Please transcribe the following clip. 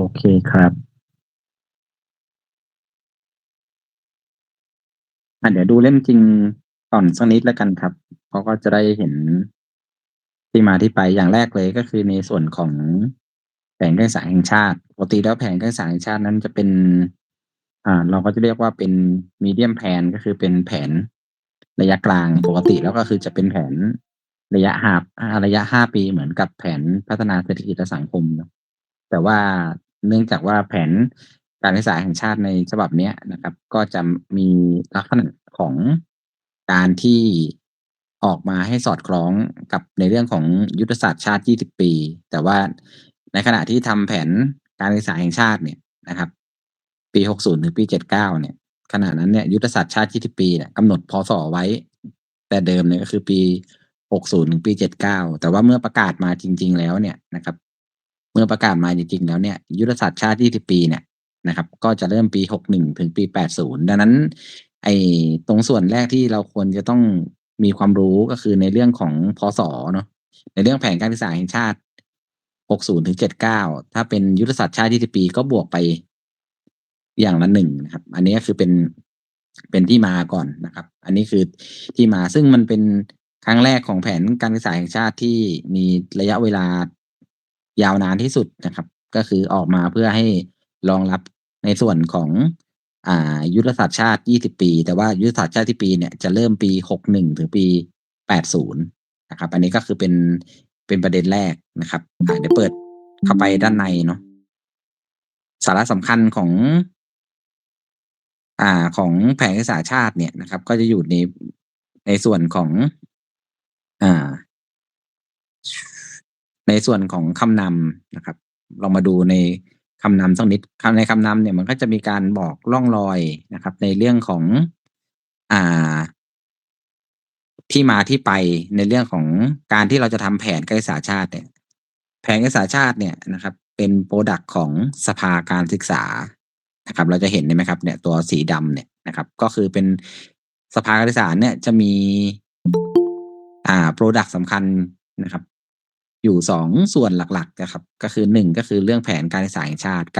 อเคครับอะเดี๋ยวดูเล่มจริงก่อนสักนิดแล้วกันครับเพราะก็จะได้เห็นที่มาที่ไปอย่างแรกเลยก็คือในส่วนของแผนการศึกษาแห่งชาติปกติแล้วแผนการศึกษาแห่งชาตินั้นจะเป็น อ่า เราก็จะเรียกว่าเป็นมีเดียมแผนก็คือเป็นแผนระยะกลางปกติแล้วก็คือจะเป็นแผนระยะห้าระยะห้าปีเหมือนกับแผนพัฒนาเศรษฐกิจและสังคม แต่ว่า เนื่องจากว่าแผนการศึกษาแห่งชาติในฉบับเนี้ยนะครับ ก็จะมีลักษณะของการที่ออกมาให้สอดคล้องกับในเรื่องของยุทธศาสตร์ชาติ 20 ปี แต่ว่าในขณะที่ทำแผนการศึกษาแห่งชาติเนี่ยนะครับ ปี 60 ถึงปี 79 เนี่ย ขณะนั้นเนี่ยยุทธศาสตร์ชาติ 20 ปีเนี่ยกำหนดพศไว้ แต่เดิมเนี่ยก็คือปี 60 ถึงปี 79 แต่ว่าเมื่อประกาศมาจริง ๆ แล้วเนี่ยนะครับ เมื่อประกาศมาจริงๆ แล้วเนี่ยยุทธศาสตร์ชาติ 20 ปีเนี่ยนะครับ ก็จะเริ่มปี 61 ถึงปี 80 ดังนั้น ไอ้ตรงส่วนแรกที่เราควรจะต้องมีความรู้ก็คือในเรื่องของพศเนาะในเรื่องแผนการศึกษาแห่งชาติ 60 ถึง 79 ถ้าเป็นยุทธศาสตร์ชาติ 20 ปีก็บวกไปอย่างละหนึ่งนะครับ อันนี้ก็คือเป็นเป็นที่มาก่อนนะครับ อันนี้คือที่มาซึ่งมันเป็นครั้งแรกของแผนการศึกษาแห่งชาติที่มีระยะเวลา ยาวนานที่สุดนะครับ ก็คือออกมาเพื่อให้รองรับในส่วนของอ่ายุทธศาสตร์ชาติ 20 ปี แต่ว่ายุทธศาสตร์ชาติที่ปีเนี่ยจะเริ่มปี 61 ถึงปี 80 นะครับ อันนี้ก็คือเป็นเป็นประเด็นแรกนะครับอ่าเดี๋ยวเปิดเข้าไปด้านในเนาะสาระสำคัญของ อ่าของแผนการศึกษาชาติเนี่ยนะครับ ก็จะอยู่ในในส่วนของ อ่า ในส่วนของคำนำนะครับลองมาดูในคำนำสักนิดในคำนำเนี่ยมันก็จะมีการบอกร่องรอยนะครับ ในเรื่องของอ่า ที่มาที่ไปในเรื่องของการที่เราจะทำแผนการศึกษาชาติเนี่ย แผนการศึกษาชาติเนี่ยนะครับ เป็นโปรดักต์ของสภาการศึกษานะครับ เราจะเห็นไหมครับ เนี่ยตัวสีดำเนี่ยนะครับ ก็คือเป็นสภาการศึกษาเนี่ยจะมี อ่าโปรดักต์สำคัญนะครับ อยู่สองส่วนหลักๆนะครับ ก็คือหนึ่งก็คือเรื่องแผนการศึกษาแห่งชาติกับ